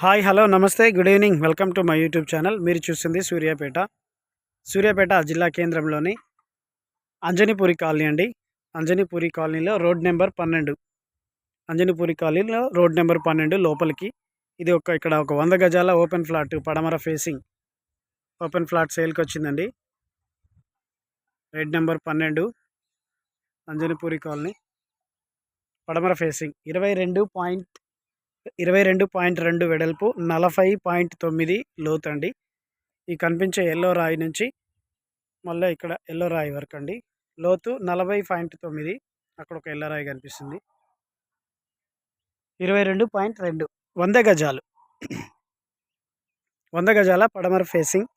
Hi hello namaste good evening welcome to my YouTube channel. మీరు చూస్తుంది సూర్యాపేట. సూర్యాపేట జిల్లా కేంద్రంలోని అంజనీపురి కాలనీ అండి. అంజనీపురి కాలనీలో రోడ్ నెంబర్ పన్నెండు. అంజనీపురి కాలనీలో రోడ్ నెంబర్ పన్నెండు లోపలికి. ఇది ఒక ఇక్కడ ఒక వంద గజాల ఓపెన్ ఫ్లాట్ పడమర ఫేసింగ్. ఓపెన్ ఫ్లాట్ సేల్కి వచ్చిందండి. రెడ్ నెంబర్ పన్నెండు అంజనీపురి కాలనీ. పడమర ఫేసింగ్. ఇరవై రెండు పాయింట్ ఇరవై రెండు పాయింట్ రెండు వెడల్పు నలభై పాయింట్ తొమ్మిది లోతు అండి ఈ కనిపించే ఎల్లో రాయి నుంచి మళ్ళీ ఇక్కడ ఎల్లో రాయి వరకు అండి లోతు నలభై పాయింట్ తొమ్మిది అక్కడ ఒక ఎల్లో రాయి కనిపిస్తుంది. ఇరవై రెండు పాయింట్ రెండు వంద గజాలు. వంద గజాల పడమర ఫేసింగ్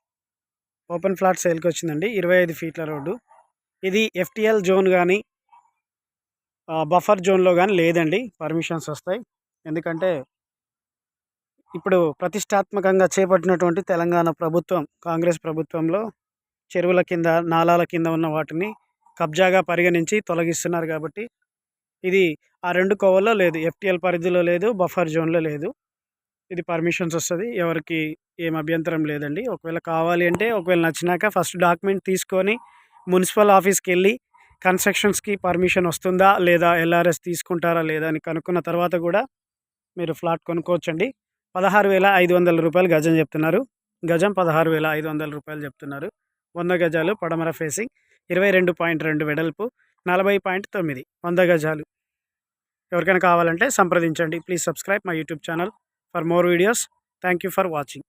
ఓపెన్ ఫ్లాట్ సేల్కి వచ్చిందండి ఇరవై ఐదు ఫీట్ల రోడ్డు. ఇది ఎఫ్టిఎల్ జోన్ కానీ బఫర్ జోన్లో కానీ లేదండి పర్మిషన్స్ వస్తాయి. ఎందుకంటే ఇప్పుడు ప్రతిష్టాత్మకంగా చేపట్టినటువంటి తెలంగాణ ప్రభుత్వం కాంగ్రెస్ ప్రభుత్వంలో చెరువుల కింద నాలాల కింద ఉన్న వాటిని కబ్జాగా పరిగణించి తొలగిస్తున్నారు కాబట్టి ఇది ఆ రెండు కోవల్లో లేదు. ఎఫ్టీఎల్ పరిధిలో లేదు బఫర్ జోన్లో లేదు. ఇది పర్మిషన్స్ వస్తుంది. ఎవరికి ఏం అభ్యంతరం లేదండి. ఒకవేళ కావాలి అంటే ఒకవేళ నచ్చినాక ఫస్ట్ డాక్యుమెంట్ తీసుకొని మున్సిపల్ ఆఫీస్కి వెళ్ళి కన్స్ట్రక్షన్స్కి పర్మిషన్ వస్తుందా లేదా ఎల్ఆర్ఎస్ తీసుకుంటారా లేదా అని కనుక్కున్న తర్వాత కూడా మీరు ఫ్లాట్ కొనుక్కోవచ్చండి. పదహారు వేల ఐదు వందల రూపాయలు గజం చెప్తున్నారు. గజం పదహారు వేల ఐదు వందల రూపాయలు చెప్తున్నారు. వంద గజాలు పడమర ఫేసింగ్ ఇరవై రెండు పాయింట్ రెండు వెడల్పు నలభై పాయింట్ తొమ్మిది వంద గజాలు. ఎవరికైనా కావాలంటే సంప్రదించండి. Please subscribe my YouTube channel for more videos. Thank you for watching.